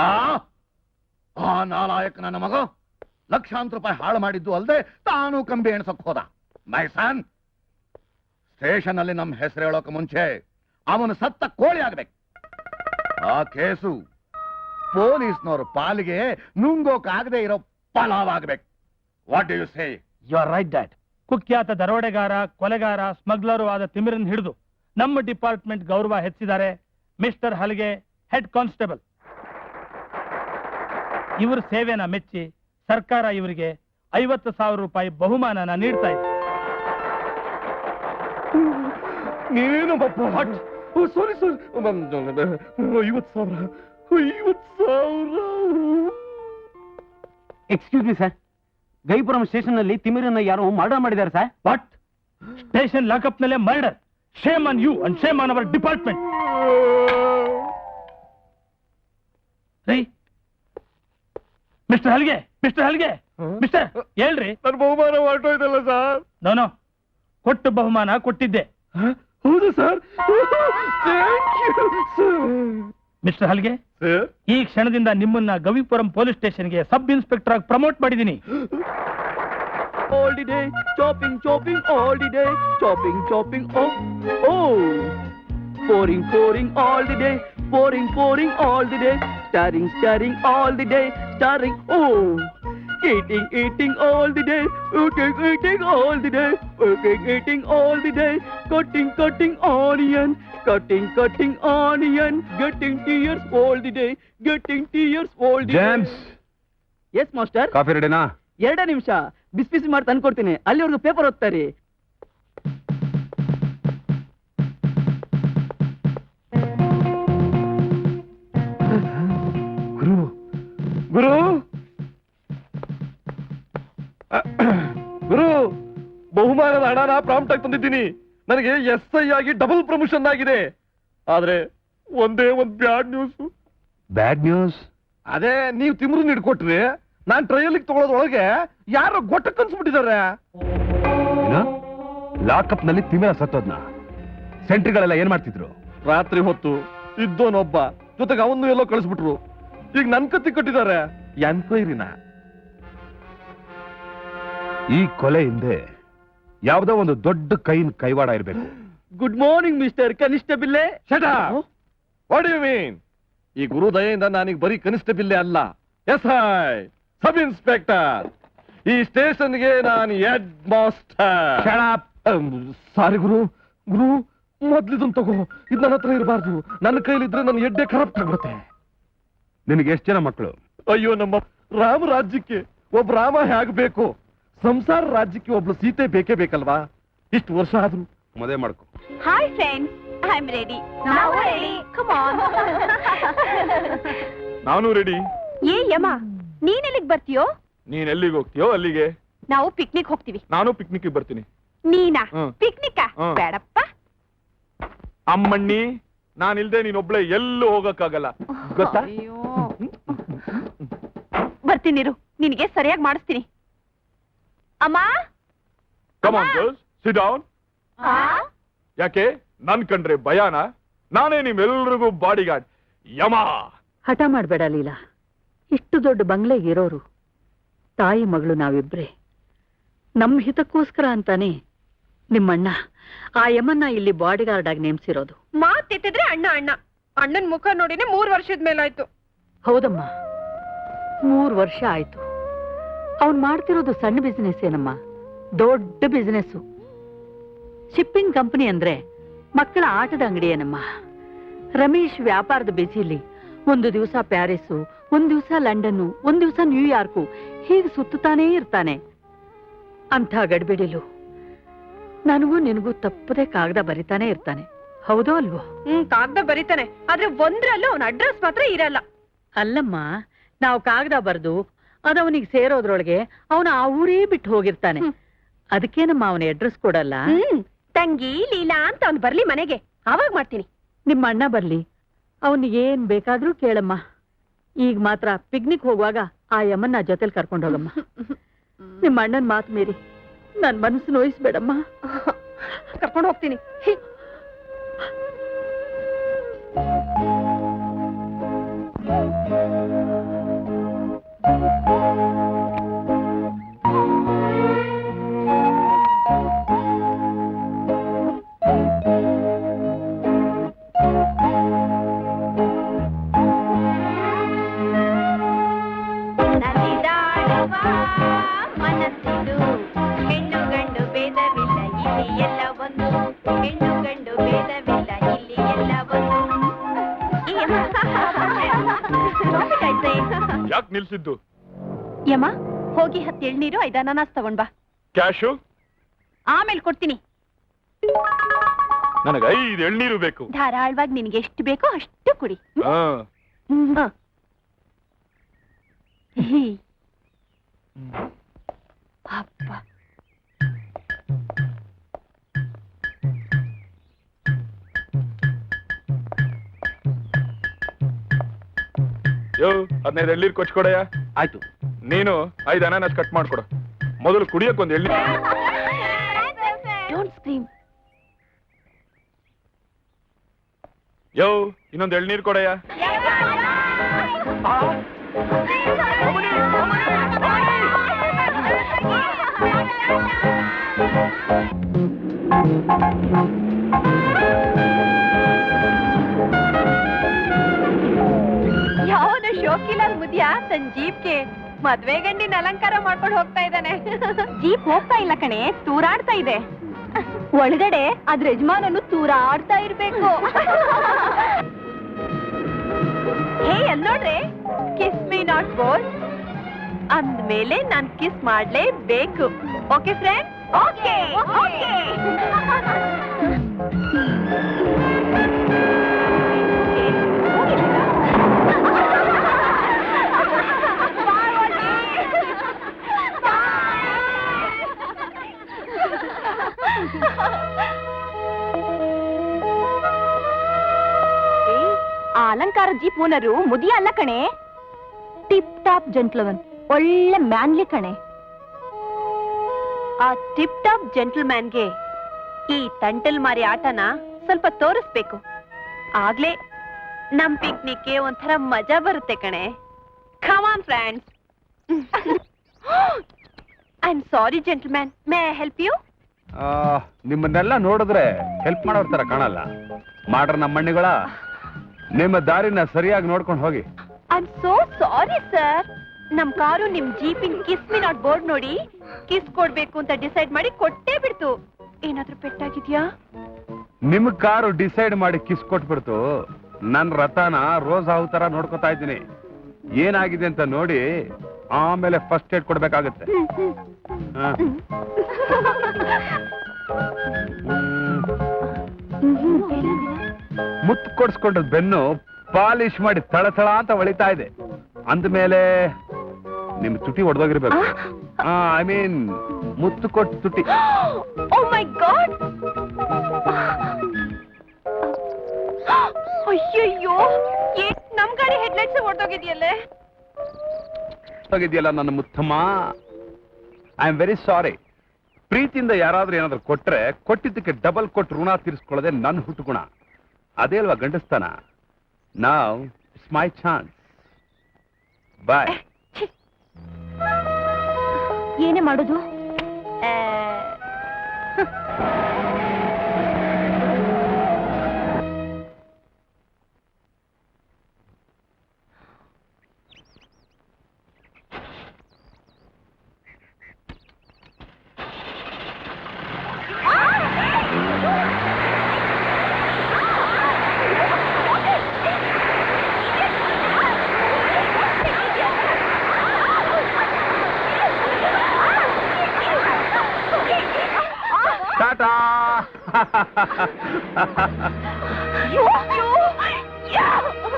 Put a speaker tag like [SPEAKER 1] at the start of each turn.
[SPEAKER 1] ಆ? ನಾಲಾಯಕ ನನ್ನ ಮಗ ಲಕ್ಷಾಂತರ ರೂಪಾಯಿ ಹಾಳು ಮಾಡಿದ್ದು ಅಲ್ಲದೆ ತಾನು ಕಂಬಿ ಎಣ್ಸಕ್ ಹೋದ. ಮೈಸಾನ್ ಸ್ಟೇಷನ್ ಅಲ್ಲಿ ನಮ್ಮ ಹೆಸರು ಹೇಳೋಕೆ ಮುಂಚೆ ಅವನು ಸತ್ತ ಕೋಳಿ ಆಗ್ಬೇಕು. ಆ ಕೇಸು ಪೊಲೀಸ್ನವ್ರ ಪಾಲಿಗೆ ನುಂಗೋಕಾಗದೆ ಇರೋ ಪಲಾವ್ ಆಗ್ಬೇಕು what you say
[SPEAKER 2] you are right that ಕುಖ್ಯಾತ ದರೋಡೆಗಾರ, ಕೊಲೆಗಾರ, ಸ್ಮಗ್ಲರು ಆದ ತಿಮಿರನ್ ಹಿಡಿದು ನಮ್ಮ ಡಿಪಾರ್ಟ್ಮೆಂಟ್ ಗೌರವ ಹೆಚ್ಚಿದ್ದಾರೆ. ಮಿಸ್ಟರ್ ಹಲ್ಗೆ ಹೆಡ್ ಕಾನ್ಸ್ಟೇಬಲ್ ಇವ್ರ ಸೇವೆನ ಮೆಚ್ಚಿ ಸರ್ಕಾರ ಇವರಿಗೆ ಐವತ್ತು ಸಾವಿರ ರೂಪಾಯಿ ಬಹುಮಾನನ ನೀಡ್ತಾ ಇದೆ.
[SPEAKER 1] ಸಾರಿ ಸರ್ ಐವತ್ತು ಸಾವಿರ ಐವತ್ತು ಸಾವಿರ.
[SPEAKER 3] ಎಕ್ಸ್ಕ್ಯೂಸ್ ಮಿ ಸರ್ ಗೈಪುರಂ ಸ್ಟೇಷನ್ನಲ್ಲಿ ತಿಮಿರನ್ನ ಯಾರೋ ಮರ್ಡರ್ ಮಾಡಿದ್ದಾರೆ ಸರ್
[SPEAKER 2] ವಾಟ್ ಸ್ಟೇಷನ್ ಲಾಕಪ್ ನಲ್ಲೇ murder. Shame on you and shame on our department mister Halge mister Halge mister ಹೇಳ್ರಿ.
[SPEAKER 1] ನನ್ನ ಬಹುಮಾನ ಹೊರಟೋಯ್ತಲ್ಲ ಸರ್.
[SPEAKER 2] ನಾನು ಕೊಟ್ಟು ಬಹುಮಾನ ಕೊಟ್ಟಿದ್ದೆ.
[SPEAKER 1] ಹೌದು ಸರ್.
[SPEAKER 2] ಮಿಸ್ಟರ್ ಹಲ್ಗೆ ಈ ಕ್ಷಣದಿಂದ ನಿಮ್ಮನ್ನ ಗವಿಪುರಂ ಪೊಲೀಸ್ ಸ್ಟೇಷನ್ಗೆ ಸಬ್ ಇನ್ಸ್ಪೆಕ್ಟರ್ ಆಗಿ ಪ್ರಮೋಟ್ ಮಾಡಿದ್ದೀನಿ.
[SPEAKER 3] All the day, chopping, chopping all the day, chopping, chopping, oh, oh. Pouring, pouring all the day, pouring, pouring all the day, stirring, stirring all the day, stirring, oh. Eating, eating all the day, eating, eating all the day, eating, eating all the day, cutting, cutting onion, cutting, cutting onion, getting tears all the day, getting tears all the
[SPEAKER 4] James.
[SPEAKER 3] day. Yes master
[SPEAKER 4] coffee ರೆಡಿನಾ
[SPEAKER 3] ಎರಡೇ ನಿಮಿಷ ಬಿಸಿ ಬಿಸಿ ಮಾಡಿ ತಂದ್ಕೊಡ್ತೀನಿ ಅಲ್ಲಿವರೆಗೂ paper ಓದ್ತಾರೆ
[SPEAKER 4] ಗುರು
[SPEAKER 1] ಬಹುಮಾನದ ಹಣನ prompt ಆಗಿ ತಂದಿದ್ದೀನಿ. ನನಗೆ ಎಸ್ ಐ ಆಗಿ ಡಬಲ್ ಪ್ರಮೋಷನ್ ಆಗಿದೆ. ಆದ್ರೆ ಒಂದೇ ಒಂದ್ ಬ್ಯಾಡ್ ನ್ಯೂಸ್
[SPEAKER 4] ಬ್ಯಾಡ್ ನ್ಯೂಸ್
[SPEAKER 1] ಅದೇ ನೀವು ತಿಮ್ರು ಹಿಡ್ಕೊಟ್ರಿ ನಾನ್ ಟ್ರಯಲ್ ತಗೊಳ್ಳೋದ್ರೊಳಗೆ ಯಾರೋ ಗೊಟ್ಟ ಕನ್ಸ್ಬಿಟ್ಟಿದ್ದಾರೆ
[SPEAKER 4] ಲಾಕಪ್ನಲ್ಲಿ ತಿಮಿರ ಸತ್ತೋದ್ನ? ಸೆಂಟ್ರಿಗಳೆಲ್ಲ ಏನ್ ಮಾಡ್ತಿದ್ರು?
[SPEAKER 1] ರಾತ್ರಿ ಹೊತ್ತು ಇದ್ದೋನೊಬ್ಬ ಜೊತೆಗೆ ಅವನು ಎಲ್ಲೋ ಕಳಿಸ್ಬಿಟ್ರು. ಈಗ ನನ್ ಕತ್ತಿ ಕಟ್ಟಿದ್ದಾರೆ ಎನ್ಕ್ವೈರಿನ
[SPEAKER 4] ಈ ಕೊಲೆ ಹಿಂದೆ ಯಾವ್ದೋ ಒಂದು ದೊಡ್ಡ ಕೈನ್ ಕೈವಾಡ ಇರಬೇಕು.
[SPEAKER 3] ಗುಡ್ ಮಾರ್ನಿಂಗ್ ಮಿಸ್ಟರ್ ಕನಿಷ್ಠಬಿಲ್ಲೆ
[SPEAKER 1] ವಾಟ್ ಯು ಮೀನ್ ಈ ಗುರು ದಯೆಯಿಂದ ನಾನೀಗ ಬರೀ ಕನಿಷ್ಠ ಬಿಲ್ಲೆ ಅಲ್ಲ. ಎಸ್ ಐ ಸಬ್ ಇನ್ಸ್ಪೆಕ್ಟರ್ ಈ ಸ್ಟೇಷನ್ಗೆ ನಾನು ಹೆಡ್ ಮಾಸ್ಟರ್ ಸಾರಿ ಗುರು. ಗುರು ಮೊದ್ಲಿದನ್ ತಗೋ. ಇದು ನನ್ನ ಹತ್ರ ಇರಬಾರ್ದು. ನನ್ನ ಕೈಲಿದ್ರೆ ನನ್ನ ಎಡ್ಡೆ ಕರಪ್ಟ್ ಆಗ್ಬಿಡುತ್ತೆ.
[SPEAKER 4] ನಿನಗೆ ಎಷ್ಟು ಜನ ಮಕ್ಕಳು?
[SPEAKER 1] ಅಯ್ಯೋ ನಮ್ಮ ರಾಮ ರಾಜ್ಯಕ್ಕೆ ಒಬ್ಬ ರಾಮ ಹೇಗ್ಬೇಕು? ಸಂಸಾರ ರಾಜ್ಯಕ್ಕೆ ಒಬ್ಳು ಸೀತೆ ಬೇಕೇ ಬೇಕಲ್ವಾ? ಇಷ್ಟು ವರ್ಷ ಆದ್ರೂ.
[SPEAKER 4] ಮದುವೆ ಮಾಡ್ಕೊ.
[SPEAKER 5] Friends I am ready.
[SPEAKER 1] ನಾನು ರೆಡಿ
[SPEAKER 5] ಏ ಯಮ ನೀನ್ ಎಲ್ಲಿಗ್ ಬರ್ತೀಯೋ?
[SPEAKER 1] ನೀನ್ ಎಲ್ಲಿಗೆ ಹೋಗ್ತೀಯೋ ಅಲ್ಲಿಗೆ.
[SPEAKER 5] ನಾವು ಪಿಕ್ನಿಕ್ ಹೋಗ್ತೀವಿ.
[SPEAKER 1] ನಾನು ಪಿಕ್ನಿಕ್ ಬರ್ತೀನಿ.
[SPEAKER 5] ನೀನಾ?
[SPEAKER 1] ಹ್ಮ್.
[SPEAKER 5] ಪಿಕ್ನಿಕ್
[SPEAKER 1] ಹ್ಮ್.
[SPEAKER 5] ಬೇಡಪ್ಪ.
[SPEAKER 1] ಅಮ್ಮಣ್ಣಿ ನಾನಿಲ್ದೆ ನೀನೊಬ್ಳೆ ಎಲ್ಲೂ ಹೋಗಕ್ಕಾಗಲ್ಲ. ಗೊತ್ತಾ?
[SPEAKER 5] ಅಯ್ಯೋ. ಬರ್ತೀನಿರು ನಿನಗೆ ಸರಿಯಾಗಿ ಮಾಡಿಸ್ತೀನಿ. ಅಮ್ಮ?
[SPEAKER 1] Come
[SPEAKER 5] on
[SPEAKER 1] girls sit down? ಯಾಕೆ? ನನ್ ಕಂಡ್ರೆ ಭಯಾನ. ನಾನೇ ನಿಮ್ಮೆಲ್ರಿಗೂ ಬಾಡಿಗಾರ್ಡ್ ಯಮ!
[SPEAKER 6] ಹಠ ಮಾಡಬೇಡ ಲೀಲಾ. ಇಷ್ಟು ದೊಡ್ಡ ಬಂಗ್ಲೆಗೆ ಇರೋರು ತಾಯಿ ಮಗಳು ನಾವಿಬ್ರೆ. ನಮ್ಮ ಹಿತಕ್ಕೋಸ್ಕರ ಅಂತಾನೆ ನಿಮ್ಮಣ್ಣ ಆ ಯಮನ್ನ ಇಲ್ಲಿ ಬಾಡಿಗಾರ್ಡ್ ಆಗಿ ನೇಮಿಸಿರೋದು.
[SPEAKER 5] ಮಾತೆತ್ತಿದ್ರೆ ಅಣ್ಣ ಅಣ್ಣ. ಅಣ್ಣನ್ ಮುಖ ನೋಡಿನೇ ಮೂರ್ ವರ್ಷದ ಮೇಲಾಯ್ತು.
[SPEAKER 6] ಹೌದಮ್ಮ. ಮೂರ್ ವರ್ಷ ಆಯ್ತು. ಅವನ್ ಮಾಡ್ತಿರೋದು ಸಣ್ಣ ಬಿಸ್ನೆಸ್ ಏನಮ್ಮ? ದೊಡ್ಡ ಬಿಸ್ನೆಸ್ ಶಿಪ್ಪಿಂಗ್ ಕಂಪನಿ ಅಂದ್ರೆ ಮಕ್ಕಳ ಆಟದ ಅಂಗಡಿ ಏನಮ್ಮ? ರಮೇಶ್ ವ್ಯಾಪಾರದ ಬಿಸಿಲಿ ಒಂದು ದಿವಸ ಪ್ಯಾರಿಸ್ ಒಂದ್ ದಿವಸ ಲಂಡನ್ನು ಒಂದ್ ದಿವಸ ನ್ಯೂಯಾರ್ಕು ಹೀಗೆ ಸುತ್ತಾನೇ ಇರ್ತಾನೆ. ಅಂಥ ಗಡ್ಬಿಡಿಲು. ನನಗೂ ನಿನಗೂ ತಪ್ಪದೆ ಕಾಗದ ಬರಿತಾನೆ ಇರ್ತಾನೆ. ಹೌದೋ ಅಲ್ವೋ?
[SPEAKER 5] ಹ್ಮ್ ಕಾಗದ ಬರೀತಾನೆ. ಆದ್ರೆ ಒಂದ್ರಲ್ಲೂ ಅವನ ಅಡ್ರೆಸ್ ಮಾತ್ರ ಇರಲ್ಲ.
[SPEAKER 6] ಅಲ್ಲಮ್ಮ ನಾವು ಕಾಗದ ಬರ್ದು ಅದವನಿಗೆ ಸೇರೋದ್ರೊಳಗೆ ಅವನು ಆ ಊರೇ ಬಿಟ್ಟು ಹೋಗಿರ್ತಾನೆ.
[SPEAKER 5] ಅದಕ್ಕೆ
[SPEAKER 6] ನಮ್ಮ ಅವನ ಅಡ್ರೆಸ್ ಕೊಡಲ್ಲ.
[SPEAKER 5] ಹ್ಮ್. ತಂಗಿ ಲೀಲಾ ಅಂತ ಅವ್ನ್ ಬರ್ಲಿ ಮನೆಗೆ. ಅವಾಗ ಮಾಡ್ತೀನಿ.
[SPEAKER 6] ನಿಮ್ಮ ಅಣ್ಣ ಬರ್ಲಿ. ಅವನ್ ಏನ್ ಬೇಕಾದ್ರೂ ಕೇಳಮ್ಮ. ಈಗ ಮಾತ್ರ ಪಿಕ್ನಿಕ್ ಹೋಗುವಾಗ ಆ ಯಮ್ಮನ್ನ ಜೊತೆಲಿ ಕರ್ಕೊಂಡು ಹೋಗಮ್ಮ. ನಿಮ್ಮ ಅಣ್ಣನ ಮಾತು ಮೀರಿ. ನನ್ ಮನಸ್ಸು ನೋಯಿಸ್ಬೇಡಮ್ಮ.
[SPEAKER 5] ಕರ್ಕೊಂಡು ಹೋಗ್ತೀನಿ. ಒಂದು
[SPEAKER 7] ಹೆಣ್ಣು
[SPEAKER 5] ಗಂಡು ಭೇದವಿಲ್ಲ ಇಲ್ಲಿ ಎಲ್ಲ ಒಂದು ಹೆಣ್ಣು ಗಂಡು ಭೇದವಿಲ್ಲ ಇಲ್ಲಿ ಎಲ್ಲ ಒಂದು
[SPEAKER 4] ಯಾಕೆ ನಿಲ್ಸಿದ್ದು?
[SPEAKER 7] ಯಮ ಹೋಗಿ ಹತ್ತು ಎಳ್ನೀರು ಐದು ಅನಾನಸ್ ತಗೊಂಡ್ ಬಾ.
[SPEAKER 4] ಕ್ಯಾಶು?
[SPEAKER 7] ಆಮೇಲೆ ಕೊಡ್ತೀನಿ.
[SPEAKER 4] ನನಗೆ ಐದು ಎಳ್ನೀರು ಬೇಕು.
[SPEAKER 7] ಧಾರಾಳವಾಗಿ ನಿನಗೆ ಎಷ್ಟು ಬೇಕೋ ಅಷ್ಟು ಕುಡಿ. ಹ್ಮ್. ಅಪ್ಪ.
[SPEAKER 4] ಯೋ ಹದಿನೈದು ಎಳ್ನೀರು ಕೊಚ್ಕೊಡಯ್ಯ?
[SPEAKER 1] ಆಯ್ತು.
[SPEAKER 4] ನೀನು ಐದು ಅನಾನಸ್ ಕಟ್ ಮಾಡ್ಕೊಡು. ಮೊದಲು ಕುಡಿಯಕ್ ಒಂದು ಎಳ್ನೀರು
[SPEAKER 7] ಡೋಂಟ್ ಸ್ಕ್ರೀಮ್
[SPEAKER 4] ಯೋ ಇನ್ನೊಂದು ಎಳ್ನೀರು ಕೊಡಯ್ಯ?
[SPEAKER 5] ಯಾವನ ಶೋಕಿಲಾಲ್ ಮುದಿಯ? ತನ್ ಜೀಪ್ಗೆ ಮದ್ವೆ ಗಂಡಿನ ಅಲಂಕಾರ ಮಾಡ್ಕೊಂಡು ಹೋಗ್ತಾ ಇದ್ದಾನೆ.
[SPEAKER 7] ಜೀಪ್ ಹೋಗ್ತಾ ಇಲ್ಲ ಕಣೆ ತೂರಾಡ್ತಾ ಇದೆ. ಒಳಗಡೆ ಅದ್ರ ಯಜಮಾನನು ತೂರಾಡ್ತಾ ಇರ್ಬೇಕು.
[SPEAKER 5] ಹೇ ಅಲ್ ನೋಡ್ರಿ ಕಿಸ್ ಮೀ ನಾಟ್ ಬೋಲ್ ಅಂದ್ಮೇಲೆ ನಾನ್ ಕಿಸ್ ಮಾಡ್ಲೇಬೇಕು. ಓಕೆ ಫ್ರೆಂಡ್ ಓಕೆ ಓಕೆ
[SPEAKER 7] ಆ ಅಲಂಕಾರ ಜೀಪ್ ಓನರು ಮುದಿಯ ಅಲ್ಲ ಕಣೆ. Tip top gentleman. ಒಳ್ಳೆ ಮ್ಯಾನ್ಲಿ ಕಣೆ.
[SPEAKER 5] ಆ ಟಿಪ್ ಟಾಪ್ ಜೆಂಟಲ್ಮ್ಯಾನ್ಗೆ ಈ ತಂಟಲ್ ಮಾರಿ ಆಟನ ಸ್ವಲ್ಪ ತೋರಿಸ್ಬೇಕು. ಆಗ್ಲೇ ನಮ್ ಪಿಕ್ನಿಕ್ಗೆ ಒಂಥರ ಮಜಾ ಬರುತ್ತೆ ಕಣೆ. Come on friends I am sorry gentleman may help you
[SPEAKER 4] ಆ, ನಿಮ್ಮನ್ನೆಲ್ಲ ನೋಡಿದ್ರೆ ಹೆಲ್ಪ್ ಮಾಡೋರ್ ತರ ಕಾಣಲ್ಲ. ಮಾಡ್ರ ನಮ್ಮಣ್ಣಿಗಳ ನಿಮ್ಮ ದಾರಿನ ಸರಿಯಾಗಿ ನೋಡ್ಕೊಂಡು ಹೋಗಿ.
[SPEAKER 5] I am so sorry sir ನಮ್ ಕಾರು ನಿಮ್ ಜೀಪಿನ್ ಕಿಸ್ ಮಿ ನಾಟ್ ಬೋರ್ಡ್ ನೋಡಿ ಕಿಸ್ ಕೊಡ್ಬೇಕು ಅಂತ ಡಿಸೈಡ್ ಮಾಡಿ ಕೊಟ್ಟೇ ಬಿಡ್ತು. ಏನಾದ್ರೂ ಪೆಟ್ಟಾಗಿದ್ಯಾ?
[SPEAKER 4] ನಿಮ್ ಕಾರು ಡಿಸೈಡ್ ಮಾಡಿ ಕಿಸ್ ಕೊಟ್ಬಿಡ್ತು. ನನ್ ರಥನ ರೋಸ್ ಹಾವು ತರ ನೋಡ್ಕೊತಾ ಇದ್ದೀನಿ. ಏನಾಗಿದೆ ಅಂತ ನೋಡಿ ಆಮೇಲೆ ಫಸ್ಟ್ ಏಡ್ ಕೊಡ್ಬೇಕಾಗತ್ತೆ. ಮುತ್ತು ಕೊಡ್ಸ್ಕೊಂಡ್ರ ಬೆನ್ನು ಪಾಲಿಶ್ ಮಾಡಿ ತಳತಳ ಅಂತ ಒಳಿತಾ ಇದೆ. ಅಂದ್ಮೇಲೆ ನಿಮ್ ತುಟಿ ಒಡೆದೋಗಿರ್ಬೇಕು. ಐ ಮೀನ್ ಮುತ್ತು ಕೊಟ್ಟು ತುಟಿ.
[SPEAKER 5] ಓ ಮೈ ಗಾಡ್ ಅಯ್ಯಯ್ಯೋ! ಏನ್ ನಮ್ ಗಾಡಿ ಹೆಡ್ಲೈಟ್ಸ್ ಹೊಡೆದೋಗಿದೆಯಲ್ಲೇ
[SPEAKER 4] ಹೋಗಿದ್ಯಲ್ಲ ನನ್ನ Muthamma? I am very sorry ಪ್ರೀತಿಯಿಂದ ಯಾರಾದ್ರೂ ಏನಾದ್ರು ಕೊಟ್ರೆ ಕೊಟ್ಟಿದ್ದಕ್ಕೆ ಡಬಲ್ ಕೊಟ್ಟು ಋಣ ತೀರಿಸ್ಕೊಳ್ಳದೆ ನನ್ನ ಹುಟ್ಟುಗುಣ. ಅದೇ ಅಲ್ವಾ ಗಂಡಸ್ತಾನ ನಾವ್ ಇಟ್ಸ್ ಮೈ ಚಾನ್ಸ್ ಬಾಯ್
[SPEAKER 7] ಏನೇ ಮಾಡೋದು?
[SPEAKER 5] ha ha